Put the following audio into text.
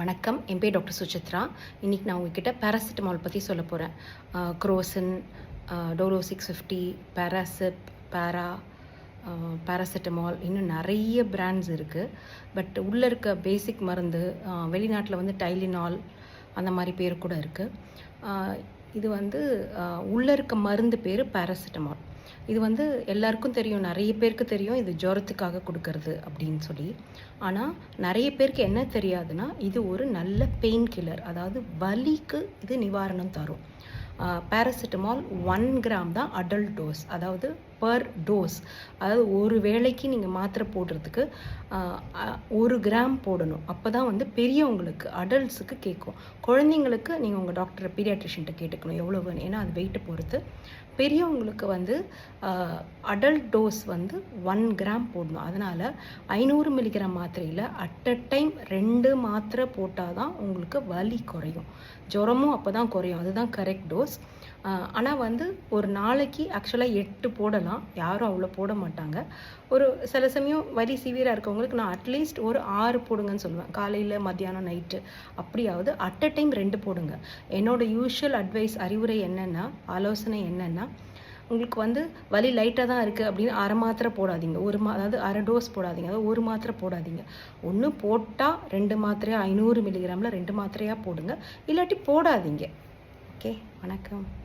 வணக்கம். என் பேர் டாக்டர் சுசித்ரா. இன்றைக்கி நான் உங்ககிட்ட பேராசிட்டமால் பற்றி சொல்ல போகிறேன் குரோசன் டோலோ சிக்ஸ் ஃபிஃப்டி பேராசிப் பேரா பேராசிட்டமால் இன்னும் நிறைய பிராண்ட்ஸ் இருக்குது பட் உள்ளே இருக்க பேசிக் மருந்து வெளிநாட்டில் வந்து டைலினால் அந்த மாதிரி பேர் கூட இருக்குது இது வந்து உள்ளே இருக்க மருந்து பேர் பேராசிட்டமால் இது வந்து எல்லாருக்கும் தெரியும் நிறைய பேருக்கு தெரியும் இது ஜுரத்துக்காக கொடுக்கறது அப்படின்னு சொல்லி. ஆனால் நிறைய பேருக்கு என்ன தெரியாதுன்னா இது ஒரு நல்ல பெயின் கில்லர் அதாவது வலிக்கு இது நிவாரணம் தரும். பேராசிட்டமால் ஒன் கிராம் தான் அடல்ட் டோஸ் அதாவது பர் டோஸ் அதாவது ஒரு வேளைக்கு நீங்கள் மாத்திரை போடுறதுக்கு ஒரு கிராம் போடணும். அப்போ தான் வந்து பெரியவங்களுக்கு அடல்ட்ஸுக்கு கேட்கும். குழந்தைங்களுக்கு நீங்கள் உங்கள் டாக்டரை பீடியாட்ரிஷன்ட்ட கேட்டுக்கணும் எவ்வளோ வேணும். ஏன்னா அது வெயிட்டை பொறுத்து. பெரியவங்களுக்கு வந்து அடல்ட் டோஸ் வந்து ஒன் கிராம் போடணும். அதனால் ஐநூறு மில்லிகிராம் மாத்திரையில் அட் அ டைம் ரெண்டு மாத்திரை போட்டால் தான் உங்களுக்கு வலி குறையும். ஜுரமும் அப்போ தான் குறையும். அதுதான் கரெக்ட் டோஸ் ஆனால் வந்து ஒரு நாளைக்கு ஆக்சுவலாக எட்டு போடலாம். யாரும் அவ்வளோ போட மாட்டாங்க. ஒரு சில சமயம் வலி சிவியராக இருக்கவங்களுக்கு நான் அட்லீஸ்ட் ஒரு ஆறு போடுங்கன்னு சொல்லுவேன். காலையில் மத்தியானம் நைட்டு அப்படியாவது அட் அ டைம் ரெண்டு போடுங்க. என்னோட யூஷுவல் அட்வைஸ் அறிவுரை என்னென்னா ஆலோசனை என்னென்னா உங்களுக்கு வந்து வலி லைட்டாக தான் இருக்குது அப்படின்னு அரை மாத்திரை போடாதீங்க. ஒரு மா அதாவது அரை டோஸ் போடாதீங்க. அதாவது ஒரு மாத்திரை போடாதீங்க. ஒன்று போட்டால் ரெண்டு மாத்திரையாக ஐநூறு மில்லிகிராமில் ரெண்டு மாத்திரையாக போடுங்க. இல்லாட்டி போடாதீங்க. ஓகே வணக்கம்.